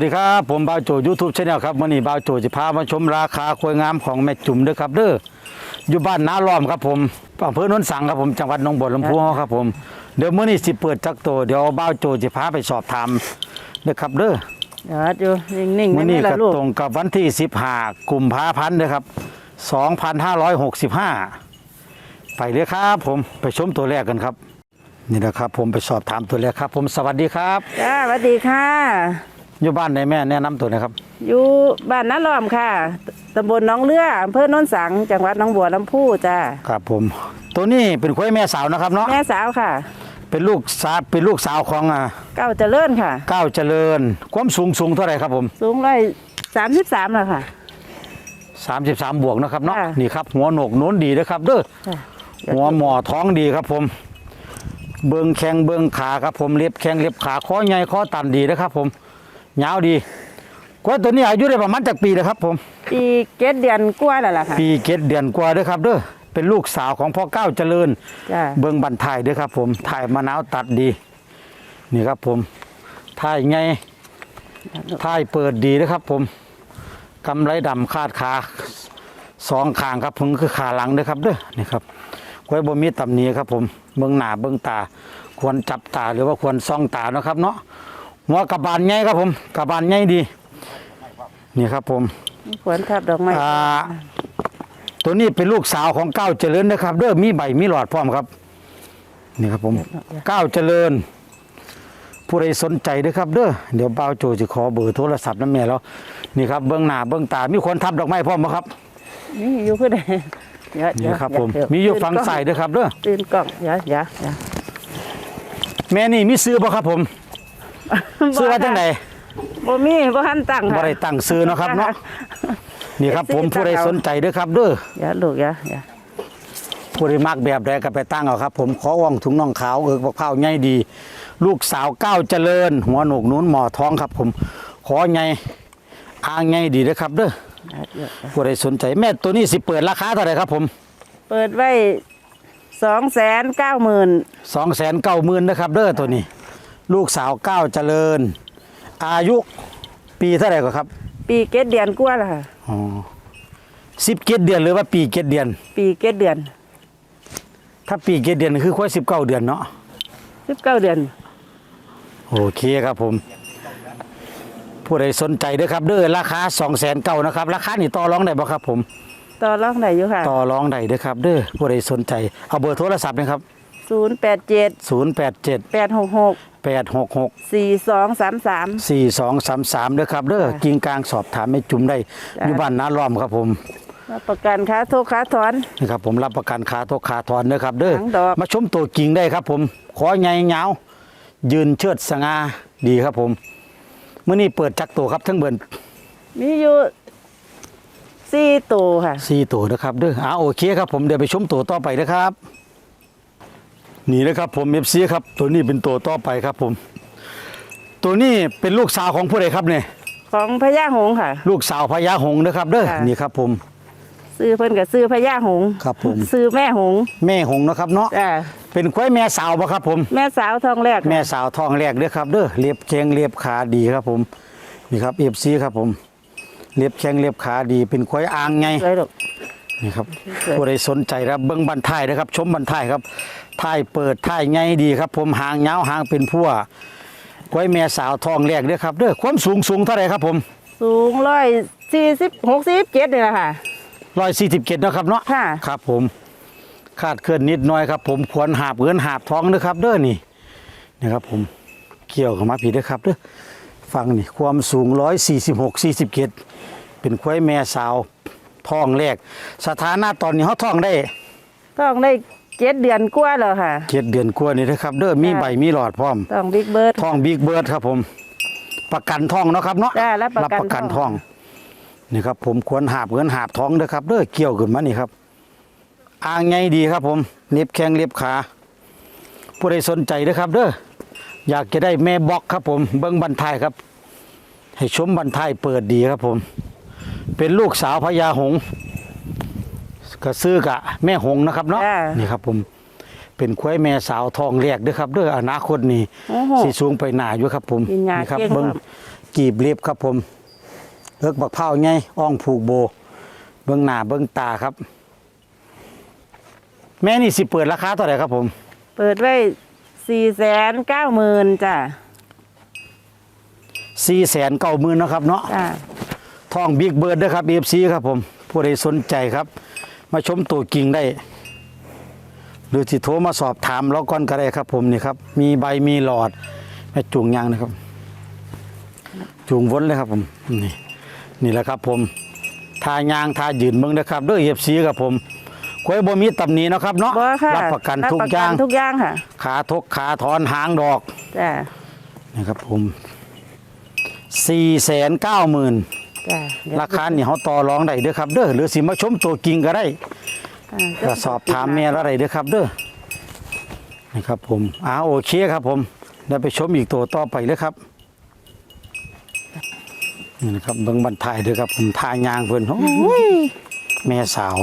วัสดีครับผมบ่าวโจยูทูบชาแนลครับวันนี้บ่าวโจจะพามาชมราคาควายงามของแม่จุ่มเด้อครับเด้ออยู่บ้านนาล้อมครับผมอำเภอโนนสังครับผมจังหวัดหนองบัวลำพูเฮาครับผมเดี๋ยวมื้อนี้สิเปิดจักโตวเดี๋ยวบ่าวโจจะพาไปสอบถามเด้อครับเด้อเดี๋ยวอยู่นิ่งๆมื้อไม่นี้ได้ก็ลูกตรงกับวันที่15กุมภาพันธ์เด้อครับ2565ไปเลยครับผมไปชมตัวแรกกันครับ นี่นะครับผมไปสอบถามตัวแรกครับ ผมสวัสดีครับจ้าสวัสดีค่ะ อยู่บ้านไหนแม่แนะนำตัวหนะครับ อยู่บ้านน้าล้อมค่ะตำบลหน้องเรืออำเภอโนนสัง จังหวัดหนองบัวลำพูจ้าครับผม ตัวนี้เป็นควายแม่สาวนะครับเนาะแม่สาวค่ะ เป็นลูกสาวเป็นลูกสาวของอ่าเก้าเจริญค่ะ ก้าวเจริญ ความสูงสูงเท่าไหร่ครับผม สูงร้อยสามสิบสามแล้วค่ะ 33 บวกนะครับเนาะค่ะนี่ครับ หัวโหนกโน้นดีนะครับเด้อค่ะ หัวหมอท้องดีครับผม เบิงแข้งเบิงขาครับผมเล็บแข้งเล็บขาคอใหญ่คอตันดีนะครับผม ยาวดีกล้วยตัวนี้อายุได้ประมาณจากปีนะครับ ผม ปีเกตเดือนกว่าแล้วล่ะค่ะ ปีเกตเดือนกว่าเด้อครับเด้อเป็นลูกสาวของพ่อก้าวเจริญจ้าเบิ้งบันทายเด้วยครับ ผมถ่ายมะนาวตัดดี นี่ครับผมถ่ายไงถ่ายเปิดดีนะครับ ผมกำไรดำคาดขาสองข้างครับผมคือขาหลังเด้อครับเด้อนี่ครับไว้บ่มีตำหนิครับ ผมเบิ้งหน้าเบิ้งตา ควรจับตาหรือว่าควรซ่องตาเนาะครับ เนาะ หัวกระบาลไงครับผมกระบาลไงดี นี่ครับผมขวนทับดอกไม้อ่าตัวนี้เป็นลูกสาวของก้าวเจริญนะครับเด้อมีใบมีหลอดพร้อมครับ นี่ครับผมก้าวเจริญ ผู้ใดสนใจเด้อครับ เด้อเดี๋ยวบ่าวโจจะขอเบอร์โทรศัพท์น้ำแม่แล้วนี่ครับเบื้องหน้าเบื้องตามีคนทับดอกไม้พร้อมไหมครับนี่อยู่คือใดเดี๋ยวเดี๋นี่ยวครับเดี๋ผวมเดี๋วมีอยู่ตื่นฝั่งกล้ใส่เด้อครับเด้อตื่นกล้องเดี๋ยวเดี๋ยวเดี๋ยวแม่นี่มีซื้อบ่ครับผม ซื้อว่าจังไดบ่มีบ่ทันตั้งบ่ค่ะ ได้ตั้งซื้อเนาะครับเนาะนี่ครับผมซื้อผู้ใดตั้งเอาสนใจเด้อครับเด้อเดี๋ยวลูกเดี๋ยวเดี๋ยวผู้ใดมักแบบใดก็ไปตั้งเอาครับ ผมขอว่องถุงน่องขาวเอิกบักเผาวใหญ่ดี ลูกสาวก้าวเจริญ หัวโหนกนู้นหมอท้องครับ ผมขอใหญ่อ่างใหญ่ดีเด้อครับเด้อเดี๋ยวเดี๋ยวผู้ใดสนใจแม่ตัวนี้สิเปิดราคาเท่าไหร่ครับ ผมเปิดไว้สองแสนเก้าหมื่นสองแสนเก้าหมื่นนะครับเด้อตัวนี้ ลูกสาวก้าวเจริญ อายุปีเท่าไหร่ก็ครับ ปีเกตเดือนกว่าแล้วค่ะอ๋อสิบเกตเดือนหรือว่าปีเกตเดือน ปีเกตเดือนถ้าปีเกตเดือนคือค่อยสิบเก้าเดือนเนาะสิบเก้าเดือน โอเคครับผม ผู้ใดสนใจเด้อครับเด้อราคาสองแสนเก้านะครับ ราคานี่ต่อรองได้บ่ครับผม ต่อรองได้อยู่ค่ะต่อรองได้เด้อครับ เด้อผู้ใดสนใจ เอาเบอร์โทรศัพท์นะครับศูนย์แปดเจ็ดศูนย์แปดเจ็ดแปดหกหก แปดหกหกสี่สองสามสามสี่สองสามสามเด้อครับเด้อจ้ะกิ่งกลางสอบถามไม่จุ่มได้จ้ะอยู่บ้านนาล้อมครับผมรับประกันค้าโทษค้าถอนนะครับผมรับประกันขาทกขาถอนเด้อครับ เด้อหางดอกมาชมตัวกิ่งได้ครับ ผม ขอใหญ่ยาวยืนเชิดสง่าดีครับผมเมื่อนี้เปิดจักตัวครับทั้งเบิร์นมีอยู่สี่ตัวค่ะสี่ตัวนะครับเด้ออ่าโอเคครับผมเดี๋ยวไปชมตัวต่อไปนะครับ นี่นะครับผมเอฟซีครับ ตัวนี้เป็นตัวต่อไปครับผม ตัวนี้เป็นลูกสาวของผู้ใดครับเนี่ยของพญาหงส์ค่ะ ลูกสาวพญาหงส์นะครับ เด้อค่ะ นี่ครับผม ซื้อเพิ่นกับซื้อพญาหงส์ครับผม ซื้อแม่หงส์แม่หงส์นะครับเนาะจ้าเป็นควายแม่สาวปะครับผม แม่สาวทองแรกค่ะแม่สาวทองแรกเด้อครับเด้อเล็บแข้งเล็บขาดีครับผมนี่ครับเอฟซีครับผม เล็บแข้งเล็บขาดี เป็นควายอ่างไง สวยลูก นี่ครับสวยผู้ใดสนใจครับเบิ้งบันท้ายนะครับ ชมบันท้ายครับท้ายเปิดท้ายไงดีครับ ผมหางยาวหางเป็นพั่วควายแม่สาวทองแรกเด้อครับเด้อความสูงสูงเท่าไหรครับผม สูงร้อยสี่สิบหกสิบเจ็ดนี่แหละค่ะร้อยสี่สิบเจ็ดนะครับเนาะค่ะครับผมคาดเคลื่อนนิดหน้อยครับ ผมควรหาบเงินหาบท้องเด้อครับ เด้อนี่นะครับ ผมเกี่ยวกับมาผิดเด้อครับเด้อฟังนี่ความสูงร้อยสี่สิบหกสี่สิบเจ็ดเป็นควายแม่สาว ท้องแรก สถานะตอนนี้เขาท้องได้ต้องได้เจ็ดเดือนกว่าแล้วค่ะ เจ็ดเดือนกว่านี่นะครับ เด้อมีค่ะใบมีหลอดพร้อมต้องบิ๊กเบิร์ดท่องบิ๊กเบิร์ดครับผม ประกันท่องเนาะครับเนาะจ้ารับประกันท่องนี่ครับ ผมควรหาบเงินหาบท้องเด้อครับเด้อเกี่ยวขึ้นมานี่ครับอ่างไงดีครับ ผมเน็บแข้งเล็บขาผู้ใดสนใจเด้อครับ เด้ออยากจะได้แม่บ็อกครับ ผมเบิ้งบันทายครับ ให้ชมบันทายเปิดดีครับผม เป็นลูกสาวพญาหงส์ก็ซื้อกะแม่หงส์นะครับเนาะจ้านี่ครับผมเป็นควายแม่สาวทองแรกเด้อครับเด้ออนาคตนี่โอ้โห สีสูงไปหนาอยู่ครับผมกินยานี่ครับเก่งเบิ้งครับกีบเล็บครับผมเอิกบักเผาไงอ่องผูกโบ เบื้องหน้าเบื้องตาครับ แม่นี่สิเปิดราคาเท่าไหร่ครับผม เปิดไว้สี่แสนเก้าหมื่นจ้ะสี่แสนเก้าหมื่นนาะครับเนาะ จ้ะ ท่องบิ๊กเบิร์ดด้วยครับเอฟซีครับผมผู้ใดสนใจครับ มาชมตัวกิ่งได้ หรือที่โทรมาสอบถามเราก่อนก็ได้ครับ ผมนี่ครับ มีใบมีหลอดแม่จูงยางนะครับจูงวนเลยครับผมนี่นี่แหละครับ ผมทายางทายืนเมืองนะครับด้วยเอฟซีครับผมควยบ่มีตำหนิเนาะครับเนาะบ่ค่ะรับประกันทุกรับอย่างทุกอย่างค่ะ ขาทกขาถอนหางดอกจ้ะนะครับผมสี่แสนเก้าหมื่น จ้ะเดี๋ยวราคานี่เขาต่อรองได้เด้อครับเด้อหรือสิมาชมตัวกิ่งก็ได้ อ่าก็สอบถามแม่อะไรเด้อครับเด้อนี่ครับผมอ้าโอเคครับผมเดี๋ยวไปชมอีกตัวต่อไปเลยครับนี่นะครับเบิ้งบันทายเด้อครับผมทายางเพิ่นโอ้ยแม่สาว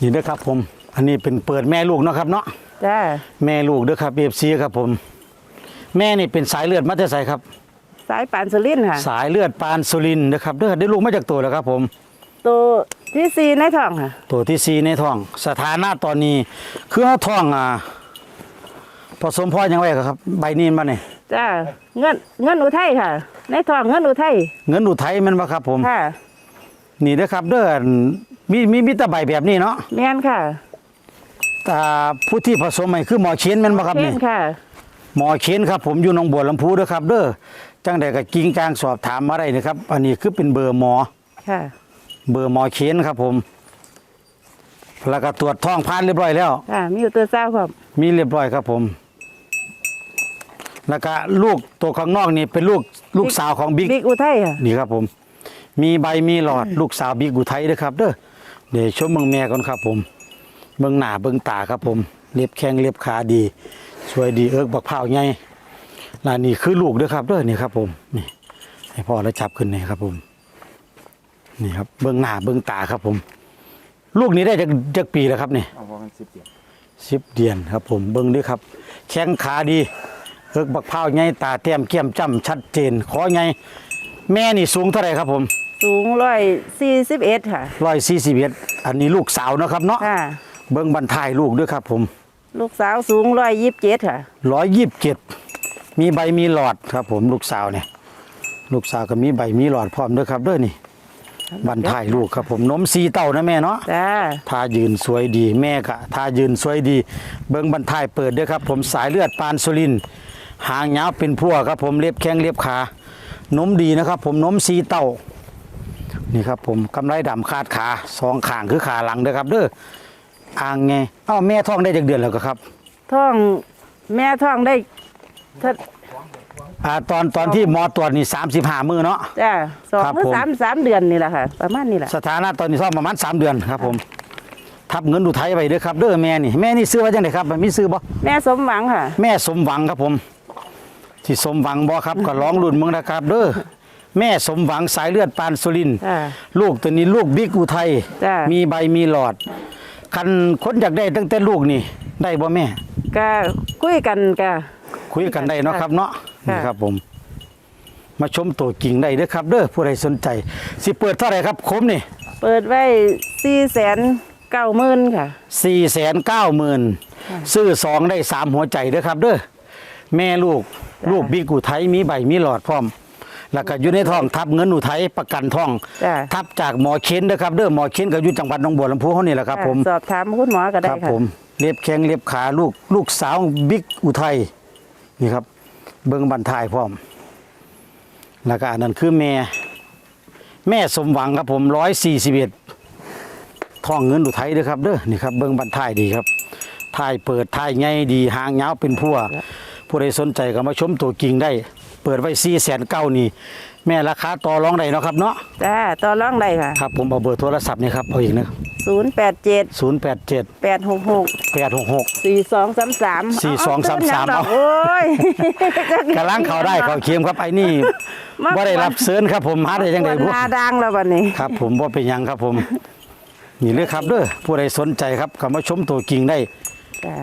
นี่เด้อครับผม อันนี้เป็นเปิดแม่ลูกเนาะครับเนาะจ้ะแม่ลูกเด้อครับเอฟซีครับผม แม่นี่เป็นสายเลือดมาแต่ไสครับ สายปานสุรินทร์ค่ะ สายเลือดปานสุรินทร์นะครับเด้อได้ลูกมาจากตัวแล้วครับผม ตัวที่สี่ในท้องค่ะ ตัวที่สี่ในท้อง สถานะตอนนี้คือเขาท้องอ่าผสมพ่อยังไงครับ ใบนี้มาเนี่ยจ้ะเงินเงินอุทัยค่ะ ในท้องเงินอุทัยเงินอุทัยแมันบ่ครับ ผมค่ะ นี่นะครับเด้อมีมีมีแตะใบแบบนี้เนาะแม่นค่ะแต่ผู้ที่ผสมใหม่คือหมอเชนแมันบ่ครับเช่นี่นค่ะ หมอเชนครับผมอยู่หนองบัวลำพูเด้อครับ เด้อ จังใดก็กิ้งกลางสอบถามมาได้นะครับ อันนี้คือเป็นเบอร์หมอ ค่ะ เบอร์หมอเชนครับผม แล้วก็ตรวจท้องผ่านเรียบร้อยแล้ว ค่ะ มีอยู่ตัวเศร้าครับ มีเรียบร้อยครับผม แล้วก็ลูกตัวข้างนอกนี่เป็นลูกลูกสาวของบิ๊กบิ๊กอุทัยค่ะ นี่ครับผม มีใบมีหลอดลูกสาวบิ๊กอุทัยเด้อครับ เด้อเดี๋ยวชมเมืองแม่ก่อนครับผม เมืองหน้าเมืองตาครับผม เล็บแข้งเล็บขาดี สวยดีเอิกบักเผาวใหญ่ แลานี่คือลูกเด้อครับเด้อนี่ครับ ผมนี่ให้พ่อแล้วจับขึ้นนี่ครับ ผม นี่ครับ เบื้องหน้าเบื้องตาครับ ผม ลูกนี้ได้จากจากปีแล้วครับนี่เอาประมาณสิบเดียวสิบเดือนครับ ผมเบิ้งด้วยครับ แข้งขาดีเอิกบักเผาวใหญ่ตาเต้มเกี้ยมจ้ำชัดเจนขอใหญ่แม่นี่สูงเท่าไหร่ครับ ผมสูงร้อยสี่สิบเอ็ดค่ะร้อยสี่สิบเอ็ดอันนี้ลูกสาวเนาะครับ เนาะค่ะเบิ้งบรรทายลูกด้วยครับ ผม ลูกสาวสูงร้อยยี่สิบเจ็ดค่ะร้อยยี่สิบเจ็ด มีใบมีหลอดครับ ผมลูกสาวเนี่ย ลูกสาวก็มีใบมีหลอดพร้อมด้วยครับเด้อนี่บรรทายลูกครับผมนมสีเต้านะแม่เนาะจ้าทายืนสวยดีแม่กะทายืนสวยดี เบิ้งบรรทายเปิดด้วยครับ ผมสายเลือดปานสุรินทร์หางยาวเป็นพัวครับ ผมเล็บแข้งเล็บขานมดีนะครับ ผมนมสีเต้านี่ครับผมกำไรดำคาดขาสองข้างคือขาหลังเด้อครับ เด้ออ่างไงเอ้าแม่ท้องได้จากเดือนแล้วก็ครับ ท้องแม่ท้องได้ เท่าอ่าตอนตอนที่หมอตรวจนี่สามสิบห้ามือเนาะ จ้าสองครับหรือผม สามสามเดือนนี่แหละค่ะ ประมาณนี้แหละสถานะตอนนี้ท้องประมาณสามเดือนครับ ผม ทับเงินอุทัยไปเด้อครับเด้อแม่นี่แม่นี่ซื้อไว้จังไดครับมันมีซื้อบ่ แม่สมหวังค่ะ แม่สมหวังครับผมที่สมหวังบ่ครับก็ร้องรุ่นเมืองนะครับเด้อแม่สมหวังสายเลือดปานสุรินทร์จ้าลูกตัวนี้ลูกบิ๊กอุทัยจ้ะ มีใบมีหลอด คันคนอยากได้ตั้งแต่ลูกนี่ ได้บ่แม่ ก็คุยกันก็ คุยกันได้เนาะครับเนาะค่ะนี่ครับผม มาชมตัวกิ่งได้เด้อครับ เด้อผู้ใดสนใจ สิเปิดเท่าไหร่ครับคมนี่เปิดไว้สี่แสนเก้าหมื่นค่ะสี่แสนเก้าหมื่นซื้อสองได้สามหัวใจเด้อครับ เด้อแม่ลูกจ้ะลูกบิ๊กอุทัยมีใบมีหลอดพร้อม แล้วก็อยู่ในท้องทับเงินอุทัยประกันท้องจ้าทับจากหมอเค้นนะครับเด้อหมอเค้นก็อยู่จังหวัดหนองบัวลำพูเขานี่แหละครับผมสอบถามคุณหมอก็คได้รับค่ะผมเล็บแข้งเล็บขาลูกลูกสาวบิ๊กอุทัย นี่ครับ เบิ้งบันทายพร้อมแล้วก็อันนั้นคือแม่ แม่สมหวังครับผมร้อยสี่สิบเอ็ดท่องเงินอุทัยเด้อครับเด้อนี่ครับเบิ้งบันทายดีครับทายเปิดทายไงดีหางยาวเป็นพัวผู้ใดสนใจก็มาชมตัวกิ่งได้ เปิดไว้สี่แสนเก้านี่ แม่ราคาต่อรองได้เนาะครับเนาะจ้าต่อรองได้ค่ะครับผมเอาเบอร์โทรศัพท์นี่ครับเอาอีกนะศูนย์แปดเจ็ดศูนย์แปดเจ็ดแปดหกหกแปดหกหกสี่สองสามสามสี่สองสามสามโอ้ยกำลังเขาได้เขาเคียมครับไอ้นี่มาว่าได้รับเซิญครับผมหาได้ยังไงวันบุนาดังแล้ววันนี้ครับ ผมว่าเป็นหยังครับผม นี่เลยครับเด้อผู้ใดสนใจครับก็มาชมตัวกิ่งได้จ้า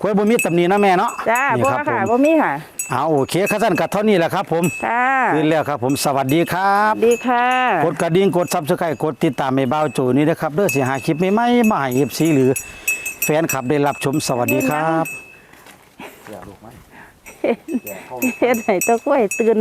ควยบ่มีตำหนินะแม่เนาะจ้านี่บ่ครับผค่ะมบ่มีค่ะ เอาโอเคครับท่านกับเท่านี้แหละครับ ผมค่ะคืนแล้วครับ ผมสวัสดีครับ ดีค่ะกดกระดิ่งกดซับสไครต์กดติดตามให้บ่าวโจนี้นะครับเด้อสิหาคลิปใหม่ๆมาให้ FC หรือ แฟนคลับได้รับชมสวัสดีครับเฮ็ดให้ตะกล้วยตื่น